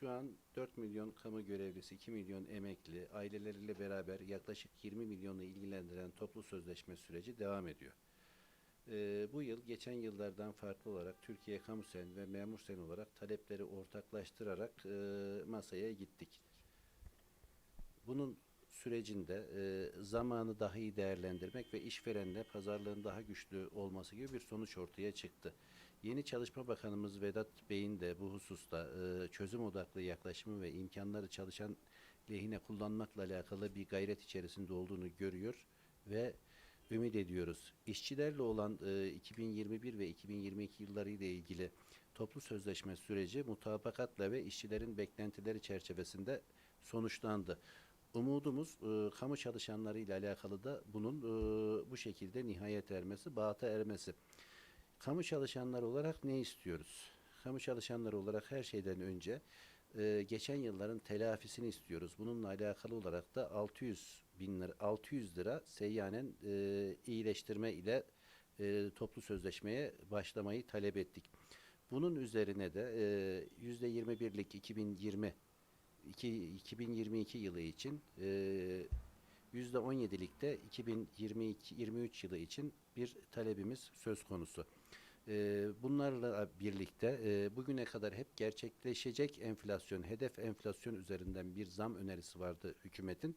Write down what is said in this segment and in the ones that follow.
Şu an 4 milyon kamu görevlisi, 2 milyon emekli, aileleriyle beraber yaklaşık 20 milyonu ilgilendiren toplu sözleşme süreci devam ediyor. Ee, bu yıl geçen yıllardan farklı olarak Türkiye Kamu Sen ve Memur Sen olarak talepleri ortaklaştırarak e, masaya gittik. Bunun sürecinde e, zamanı daha iyi değerlendirmek ve işverenle pazarlığın daha güçlü olması gibi bir sonuç ortaya çıktı. Yeni Çalışma Bakanımız Vedat Bey'in de bu hususta e, çözüm odaklı yaklaşımı ve imkanları çalışan lehine kullanmakla alakalı bir gayret içerisinde olduğunu görüyor ve ümit ediyoruz. İşçilerle olan e, 2021 ve 2022 yılları ile ilgili toplu sözleşme süreci mutabakatla ve işçilerin beklentileri çerçevesinde sonuçlandı. Umudumuz e, kamu çalışanları ile alakalı da bunun e, bu şekilde nihayet ermesi, bağata ermesi. Kamu çalışanları olarak ne istiyoruz? Kamu çalışanları olarak her şeyden önce e, geçen yılların telafisini istiyoruz. Bununla alakalı olarak da 600 bin lira, 600 lira seyyanen e, iyileştirme ile e, toplu sözleşmeye başlamayı talep ettik. Bunun üzerine de e, %21'lik 2020 iki- 2022 yılı için e, %17'likte 2022 23 yılı için bir talebimiz söz konusu. E, bunlarla birlikte e, bugüne kadar hep gerçekleşecek enflasyon, hedef enflasyon üzerinden bir zam önerisi vardı hükümetin.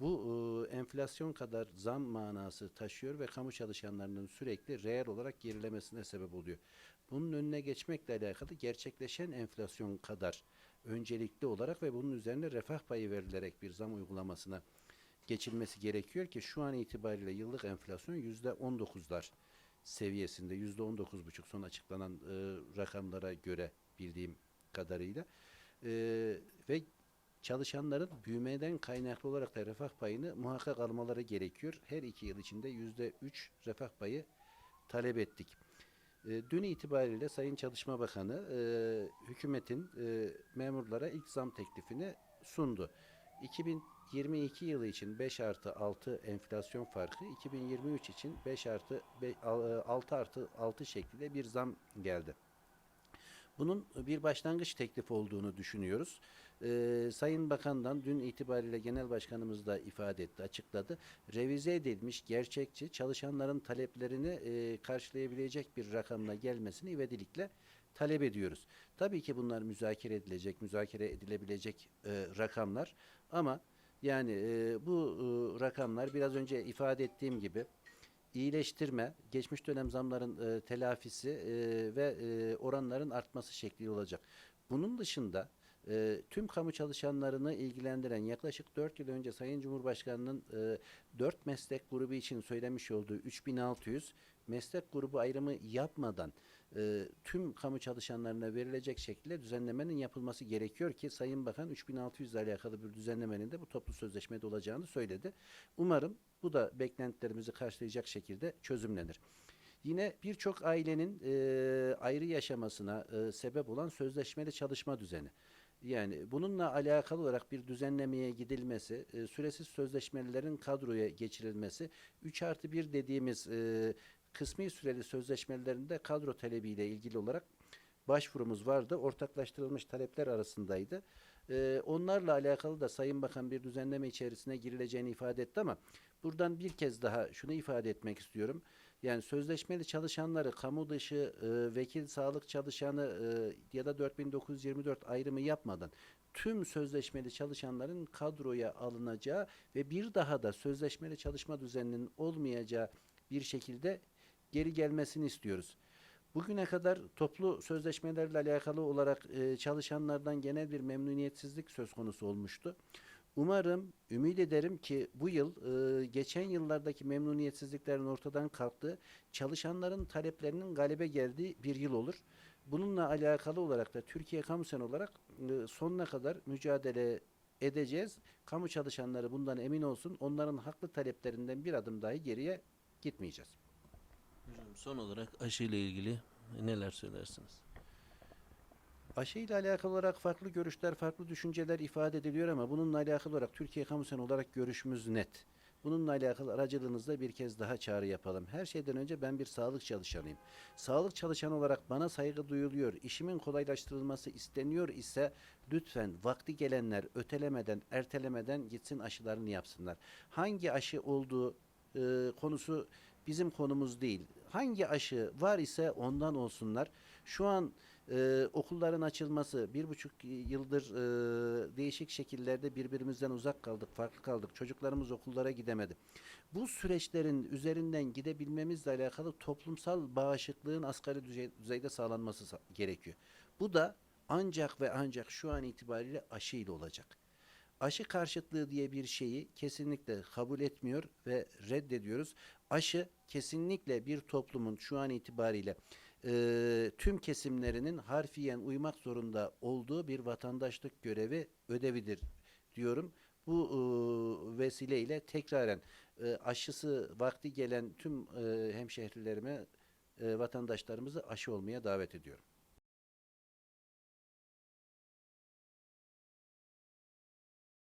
Bu e, enflasyon kadar zam manası taşıyor ve kamu çalışanlarının sürekli reel olarak gerilemesine sebep oluyor. Bunun önüne geçmekle alakalı gerçekleşen enflasyon kadar öncelikli olarak ve bunun üzerine refah payı verilerek bir zam uygulamasına geçilmesi gerekiyor ki şu an itibariyle yıllık enflasyon yüzde on dokuzlar seviyesinde yüzde on dokuz buçuk son açıklanan e, rakamlara göre bildiğim kadarıyla E, ve çalışanların büyümeden kaynaklı olarak da refah payını muhakkak almaları gerekiyor. Her iki yıl içinde yüzde üç refah payı talep ettik. E, dün itibariyle Sayın Çalışma Bakanı e, hükümetin e, memurlara ilk zam teklifini sundu. 2022 yılı için 5 artı 6 enflasyon farkı, 2023 için 5 artı 6 artı 6 şeklinde bir zam geldi. Bunun bir başlangıç teklifi olduğunu düşünüyoruz. Ee, Sayın Bakan'dan dün itibariyle Genel Başkanımız da ifade etti, açıkladı. Revize edilmiş, gerçekçi, çalışanların taleplerini e, karşılayabilecek bir rakamla gelmesini ivedilikle talep ediyoruz. Tabii ki bunlar müzakere edilecek, müzakere edilebilecek e, rakamlar ama yani e, bu e, rakamlar biraz önce ifade ettiğim gibi iyileştirme, geçmiş dönem zamların e, telafisi e, ve e, oranların artması şekli olacak. Bunun dışında e, tüm kamu çalışanlarını ilgilendiren yaklaşık 4 yıl önce Sayın Cumhurbaşkanı'nın e, 4 meslek grubu için söylemiş olduğu 3600 meslek grubu ayrımı yapmadan e, tüm kamu çalışanlarına verilecek şekilde düzenlemenin yapılması gerekiyor ki Sayın Bakan 3600 ile alakalı bir düzenlemenin de bu toplu sözleşmede olacağını söyledi. Umarım bu da beklentilerimizi karşılayacak şekilde çözümlenir. Yine birçok ailenin e, ayrı yaşamasına e, sebep olan sözleşmeli çalışma düzeni. Yani bununla alakalı olarak bir düzenlemeye gidilmesi, e, süresiz sözleşmelilerin kadroya geçirilmesi, 3 artı 1 dediğimiz e, kısmi süreli sözleşmelerinde kadro talebiyle ilgili olarak başvurumuz vardı. Ortaklaştırılmış talepler arasındaydı. Ee, onlarla alakalı da Sayın Bakan bir düzenleme içerisine girileceğini ifade etti ama buradan bir kez daha şunu ifade etmek istiyorum. Yani sözleşmeli çalışanları kamu dışı e, vekil sağlık çalışanı e, ya da 4924 ayrımı yapmadan tüm sözleşmeli çalışanların kadroya alınacağı ve bir daha da sözleşmeli çalışma düzeninin olmayacağı bir şekilde geri gelmesini istiyoruz. Bugüne kadar toplu sözleşmelerle alakalı olarak e, çalışanlardan genel bir memnuniyetsizlik söz konusu olmuştu. Umarım, ümit ederim ki bu yıl e, geçen yıllardaki memnuniyetsizliklerin ortadan kalktığı, çalışanların taleplerinin galibe geldiği bir yıl olur. Bununla alakalı olarak da Türkiye Kamu Sen olarak e, sonuna kadar mücadele edeceğiz. Kamu çalışanları bundan emin olsun. Onların haklı taleplerinden bir adım dahi geriye gitmeyeceğiz. Son olarak aşı ile ilgili neler söylersiniz? Aşı ile alakalı olarak farklı görüşler, farklı düşünceler ifade ediliyor ama bununla alakalı olarak Türkiye Kamu Sen olarak görüşümüz net. Bununla alakalı aracılığınızla bir kez daha çağrı yapalım. Her şeyden önce ben bir sağlık çalışanıyım. Sağlık çalışanı olarak bana saygı duyuluyor, işimin kolaylaştırılması isteniyor ise lütfen vakti gelenler ötelemeden, ertelemeden gitsin aşılarını yapsınlar. Hangi aşı olduğu e, konusu bizim konumuz değil. Hangi aşı var ise ondan olsunlar. Şu an e, okulların açılması bir buçuk yıldır e, değişik şekillerde birbirimizden uzak kaldık, farklı kaldık. Çocuklarımız okullara gidemedi. Bu süreçlerin üzerinden gidebilmemizle alakalı toplumsal bağışıklığın asgari düzey- düzeyde sağlanması sa- gerekiyor. Bu da ancak ve ancak şu an itibariyle aşı ile olacak. Aşı karşıtlığı diye bir şeyi kesinlikle kabul etmiyor ve reddediyoruz. Aşı kesinlikle bir toplumun şu an itibariyle e, tüm kesimlerinin harfiyen uymak zorunda olduğu bir vatandaşlık görevi ödevidir diyorum. Bu e, vesileyle tekraren e, aşısı vakti gelen tüm e, hemşehrilerime, e, vatandaşlarımızı aşı olmaya davet ediyorum.